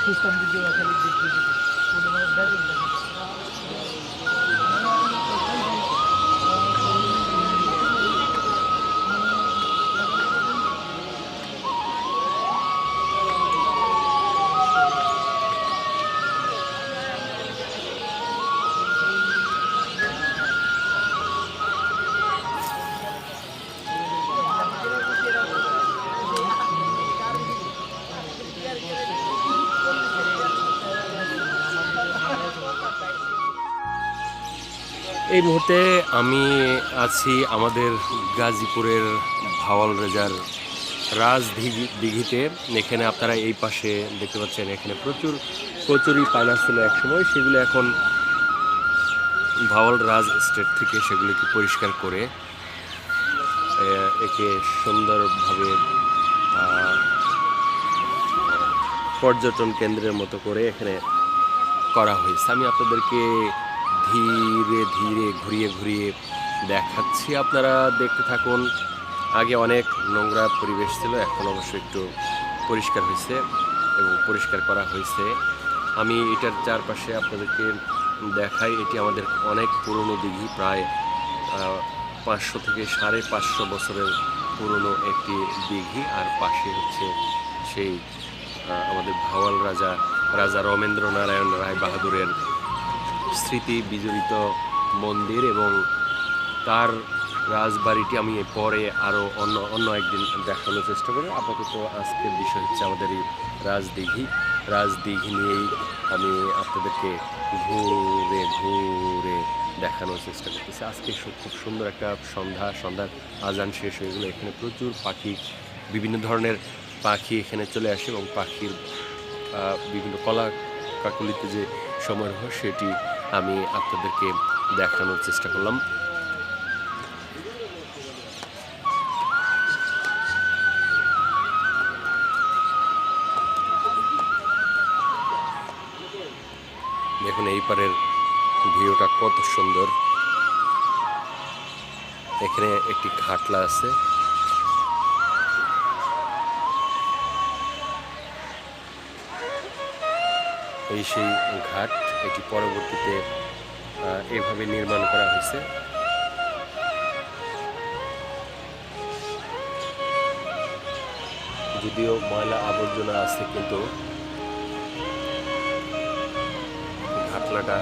খ্রিস্টান বিদ্যুৎ আছে বিদ্যুৎ কোনো ব্যাটিং এই মুহূর্তে আমি আছি আমাদের গাজীপুরের ভাওয়াল রেজার রাজ দিঘিতে এখানে আপনারা এই পাশে দেখতে পাচ্ছেন, এখানে প্রচুর, প্রচুরই পানা ছিল একসময়। সেগুলো এখন ভাওয়াল রাজ স্টেট থেকে সেগুলিকে পরিষ্কার করে একে সুন্দরভাবে পর্যটন কেন্দ্রের মতো করে এখানে করা হয়েছে। আমি আপনাদেরকে ধীরে ধীরে, ঘুরিয়ে ঘুরিয়ে দেখাচ্ছি আপনারা। দেখতে থাকুন। আগে অনেক নোংরা পরিবেশ ছিল, এখন অবশ্য একটু পরিষ্কার হয়েছে এবং পরিষ্কার করা হয়েছে। আমি এটার চারপাশে আপনাদেরকে দেখাই, এটি আমাদের অনেক পুরনো দিঘি, প্রায় পাঁচশো থেকে সাড়ে পাঁচশো বছরের পুরনো একটি দিঘি। আর পাশে হচ্ছে সেই আমাদের ভাওয়াল রাজা রাজা রমেন্দ্র নারায়ণ রায় বাহাদুরের স্মৃতি বিজড়িত মন্দির এবং তার রাজবাড়িটি আমি পরে আরও অন্য অন্য একদিন দেখানোর চেষ্টা করব। আপাতত আজকের বিষয় হচ্ছে আমাদের এই রাজদিঘি। রাজদিঘি নিয়েই আমি আপনাদেরকে ঘুরে ঘুরে দেখানোর চেষ্টা করতেছি। আজকে খুব সুন্দর একটা সন্ধ্যা, সন্ধ্যার আজান শেষ হয়ে গেলো। এখানে প্রচুর পাখি, বিভিন্ন ধরনের পাখি এখানে চলে আসে এবং পাখির বিভিন্ন কলা কাকুলিতে যে সমারোহ সেটি আমি আপনাদেরকে দেখানোর চেষ্টা করলাম। দেখুন, এই পারের ভিউটা কত সুন্দর। এখানে একটি খাটলা আছে। এই সেই ঘাট। এটি পরবর্তীতে এভাবে নির্মাণ করা হয়েছে যদিও ময়লা আবর্জনা আছে কিন্তু ঘাটলাটা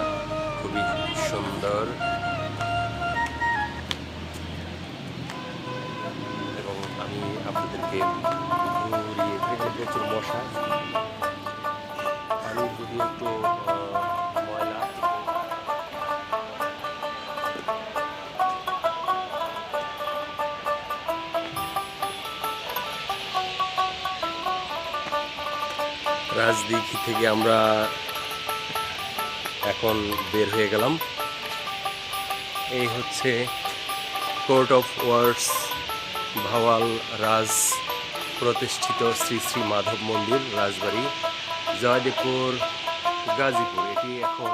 খুবই সুন্দর এবং আমি আপনাদেরকে ঘুরিয়ে ঘুরিয়ে প্রচুর মশা রাজদিঘি থেকে আমরা এখন বের হয়ে গেলাম। এই হচ্ছে court of wards Bhawal Raj প্রতিষ্ঠিত শ্রী শ্রী মাধব মন্দির, রাজবাড়ি, জয়দেবপুর, গাজীপুর। এটি এখন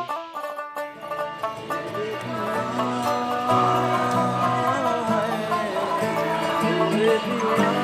পথ